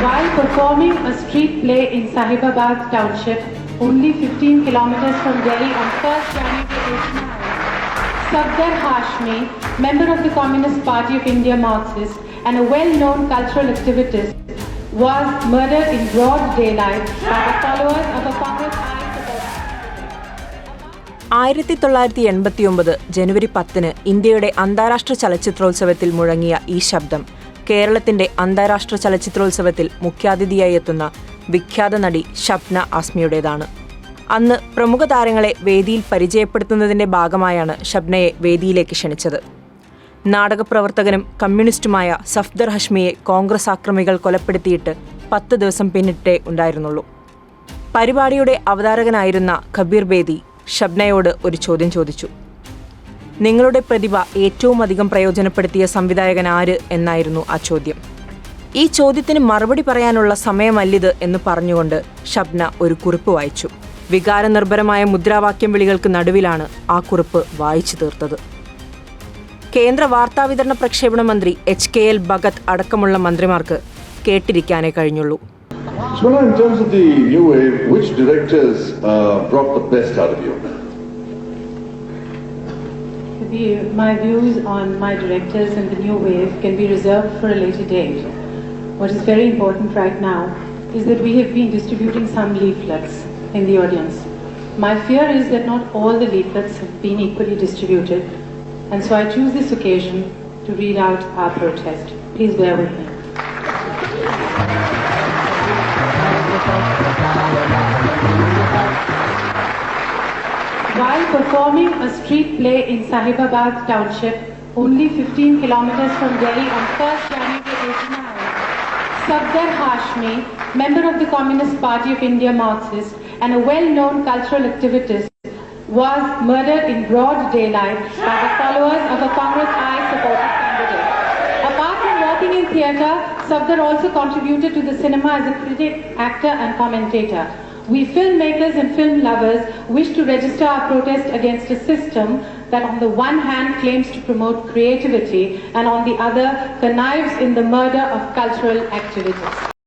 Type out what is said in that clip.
While performing a street play in Sahibabad township, only 15 kilometers from Delhi on 1st January 89, Sabdar Hashmi, member of the Communist Party of India Marxist and a well-known cultural activist, was murdered in broad daylight by the followers of a Congress. ആയിരത്തി തൊള്ളായിരത്തി എൺപത്തിയൊമ്പത് ജനുവരി പത്തിന് ഇന്ത്യയുടെ അന്താരാഷ്ട്ര ചലച്ചിത്രോത്സവത്തിൽ മുഴങ്ങിയ ഈ ശബ്ദം കേരളത്തിന്റെ അന്താരാഷ്ട്ര ചലച്ചിത്രോത്സവത്തിൽ മുഖ്യാതിഥിയായി എത്തുന്ന വിഖ്യാത നടി ഷപ്ന ആസ്മിയുടേതാണ്. അന്ന് പ്രമുഖ താരങ്ങളെ വേദിയിൽ പരിചയപ്പെടുത്തുന്നതിന്റെ ഭാഗമായാണ് ഷബ്നയെ വേദിയിലേക്ക് ക്ഷണിച്ചത്. നാടകപ്രവർത്തകനും കമ്മ്യൂണിസ്റ്റുമായ സഫ്ദർ ഹഷ്മിയെ കോൺഗ്രസ് ആക്രമികൾ കൊലപ്പെടുത്തിയിട്ട് പത്ത് ദിവസം പിന്നിട്ടേ ഉണ്ടായിരുന്നുള്ളൂ. പരിപാടിയുടെ അവതാരകനായിരുന്ന കബീർ ബേദി ഷബ്നയോട് ഒരു ചോദ്യം ചോദിച്ചു. നിങ്ങളുടെ പ്രതിഭ ഏറ്റവും അധികം പ്രയോജനപ്പെടുത്തിയ സംവിധായകൻ ആര് എന്നായിരുന്നു ആ ചോദ്യം. ഈ ചോദ്യത്തിന് മറുപടി പറയാനുള്ള സമയമല്ലിത് എന്ന് പറഞ്ഞുകൊണ്ട് ഷബ്ന ഒരു കുറിപ്പ് വായിച്ചു. വികാരനിർഭരമായ മുദ്രാവാക്യം വിളികൾക്ക് നടുവിലാണ് ആ കുറിപ്പ് വായിച്ചു തീർത്തത്. കേന്ദ്ര വാർത്താവിതരണ പ്രക്ഷേപണ മന്ത്രി എച്ച് കെ എൽ ഭഗത് അടക്കമുള്ള മന്ത്രിമാർക്ക് കേട്ടിരിക്കാനേ കഴിഞ്ഞുള്ളൂ. So, in terms of the new wave, which directors uh, brought the best out of you? My views on my directors and the new wave can be reserved for a later date. What is very important right now is that we have been distributing some leaflets in the audience. My fear is that not all the leaflets have been equally distributed, and so I choose this occasion to read out our protest. Please bear with me. While performing a street play in Sahibabad township, only 15 kilometers from Delhi on 1st January 89, Safdar Hashmi, member of the Communist Party of India Marxist and a well-known cultural activist, was murdered in broad daylight by the followers of a Congress I supported candidate. Apart from working in theatre, Safdar also contributed to the cinema as a critic, actor and commentator. We filmmakers and film lovers wish to register our protest against a system that on the one hand claims to promote creativity and on the other connives in the murder of cultural activities.